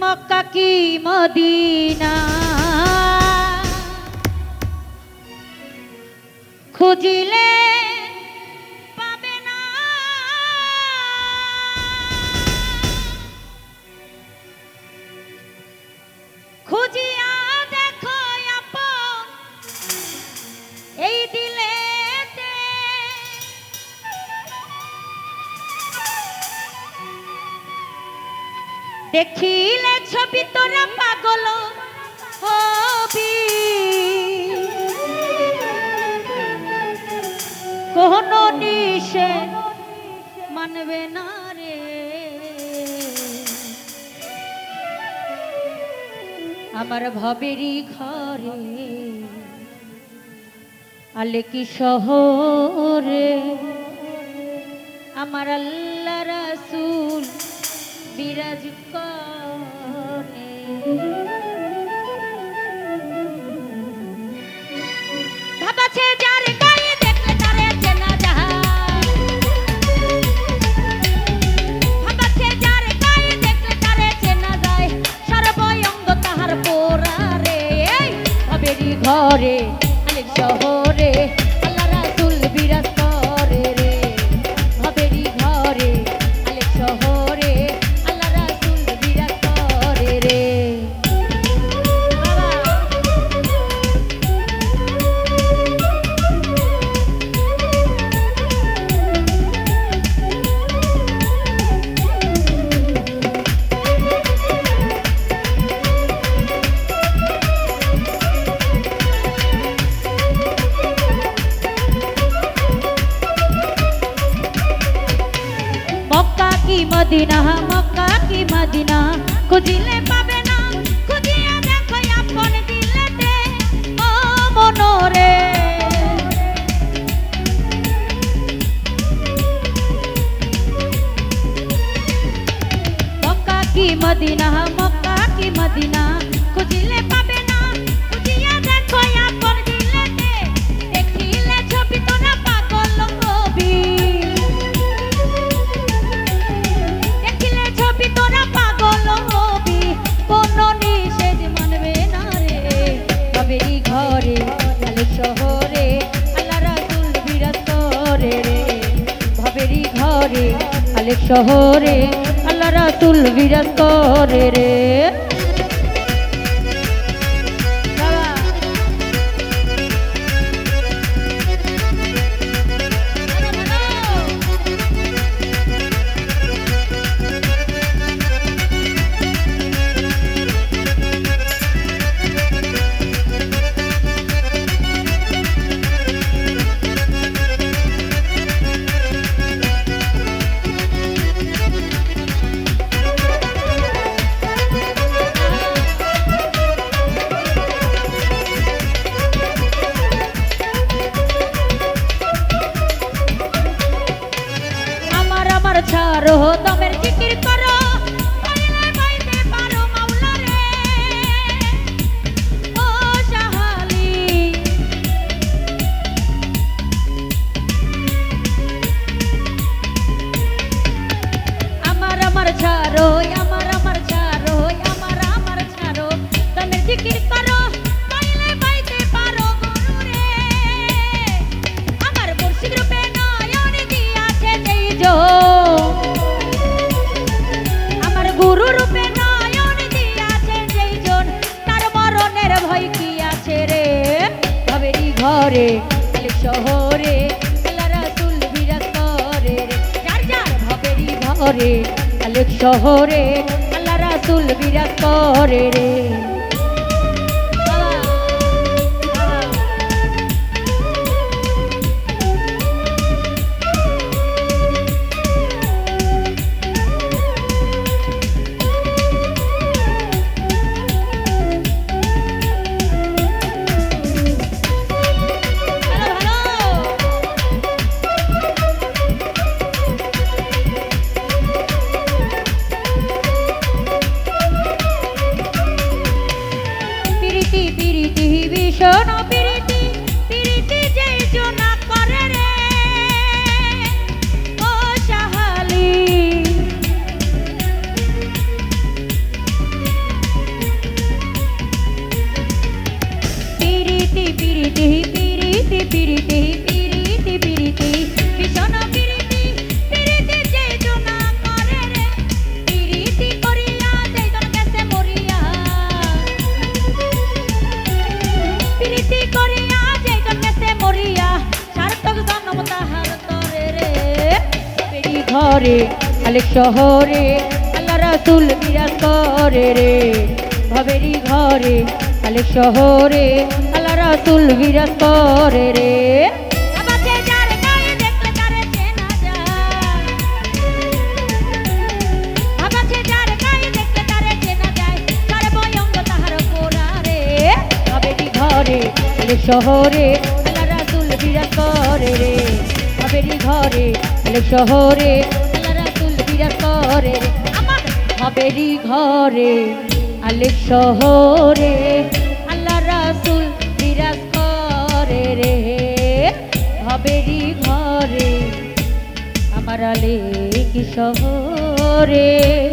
মক্কা কি মদিনা? খুঁজিলে দেখিলে ছবি তোরা পাগল হবি। কোন নিশে মানবে না আমার ভবেরই ঘরে আলে কি শহরে আমার আল্লাহ রাসূল বিরাজ করে মদিনা, মক্কা কি মদিনা? খুঁজিলে পাবে না, খুঁজিয়া দেখো আপন দিলেতে। ও মনরে। মক্কা কি মদিনা, মক্কা কি মদিনা? ঘরে আলে শহরে আল্লাহ রাসুল বিরাজ করে রে। আমার দমের জিকির করো। আমার আমার ছাড়ো, আমার আমার ছাড়ো, আমার আমার ছাড়ো। দমের জিকির করো। ভাবেরি আলেক আলে শহরে আল্লাহ রাসুল বিরাজ করে রে। প্রীতি প্রীতি ভীষণ প্রীতি প্রীতি যে জোনা করে রে। ও সাহালি। প্রীতি প্রীতি প্রীতি প্রীতি ঘরে আলেক শহরে আল্লাহ রাসুল বিরাজ করে রে। ভবেরি ঘরে আলেক শহরে আল্লাহ রাসুল বিরাজ করে রে। শহরে আল্লাহ রাসুল বিরাজ করে রে। ভবেরি ঘরে শহরে রাসুল বিরাজ করে আমার ভবেরি ঘরে আলে শহরে আল্লাহ রাসুল বিরাজ করে রে। ভবেরি ঘরে আমার কি শহরে?